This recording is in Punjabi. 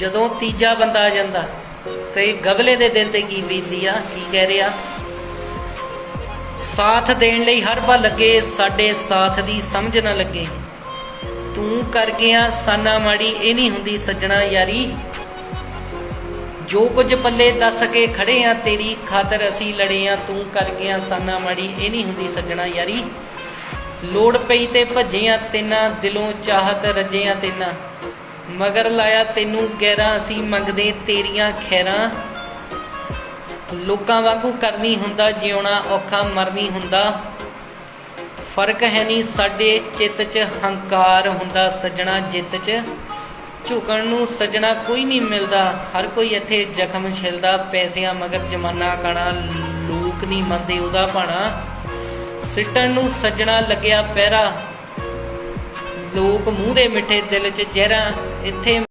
ਜਦੋਂ ਤੀਜਾ ਬੰਦਾ ਆ ਜਾਂਦਾ, ਤੇ ਗਬਲੇ ਦੇ ਦਿਲ ਤੇ ਕੀ ਬੀਤਦੀ ਆ? ਕੀ ਕਹਿ ਰਿਹਾ? ਸਾਥ ਦੇਣ ਲਈ ਹਰ ਪਲ ਲੱਗੇ, ਸਾਡੇ ਸਾਥ ਦੀ ਸਮਝ ਨਾ ਲੱਗੇ। ਤੂੰ ਕਰ ਗਿਆ ਸਾਨਾ ਮਾੜੀ, ਇਹ ਨਹੀਂ ਹੁੰਦੀ ਸੱਜਣਾ ਯਾਰੀ। ਜੋ ਕੁਝ ਪੱਲੇ ਦੱਸ ਕੇ ਖੜੇ ਆ, ਤੇਰੀ ਖਾਤਰ ਅਸੀਂ ਲੜੇ ਆ। ਤੂੰ ਕਰ ਗਿਆ ਸਾਨਾ ਮਾੜੀ, ਇਹ ਨਹੀਂ ਹੁੰਦੀ ਸੱਜਣਾ ਯਾਰੀ। ਲੋੜ ਪਈ ਤੇ ਭੱਜਿਆ ਤੈਨਾਂ, ਦਿਲੋਂ ਚਾਹਤ ਰੱਜਿਆ ਤੈਨਾਂ। ਮਗਰ ਲਾਇਆ ਤੈਨੂੰ ਗੈਰਾਂ ਅਸੀਂ ਮੰਗਦੇ ਤੇਰੀਆਂ ਖੈਰਾਂ। ਲੋਕਾਂ ਵਾਂਗੂ ਕਰਨੀ ਹੁੰਦਾ, ਜਿਉਣਾ ਔਖਾ, ਮਰਨੀ ਹੁੰਦਾ। ਫ਼ਰਕ ਹੈ ਨਹੀਂ, ਸਾਡੇ ਚਿੱਤ 'ਚ ਹੰਕਾਰ ਹੁੰਦਾ, ਸੱਜਣਾ ਜਿੱਤ 'ਚ। ਝੁਕਣ ਨੂੰ ਸੱਜਣਾ ਕੋਈ ਨਹੀਂ ਮਿਲਦਾ, ਹਰ ਕੋਈ ਇੱਥੇ ਜ਼ਖਮ ਛਿਲਦਾ, ਪੈਸਿਆਂ ਮਗਰ ਜਮਾਨਾ ਕਾਣਾ, ਲੋਕ ਨਹੀਂ ਮੰਨਦੇ ਉਹਦਾ ਭਾਣਾ। ਸਿੱਟਣ ਨੂੰ ਸੱਜਣਾ ਲੱਗਿਆ ਪਹਿਰਾ ਲੋਕ ਮੂੰਹ ਦੇ ਮਿੱਠੇ ਦਿਲ 'ਚ ਜ਼ਹਿਰਾ ਇੱਥੇ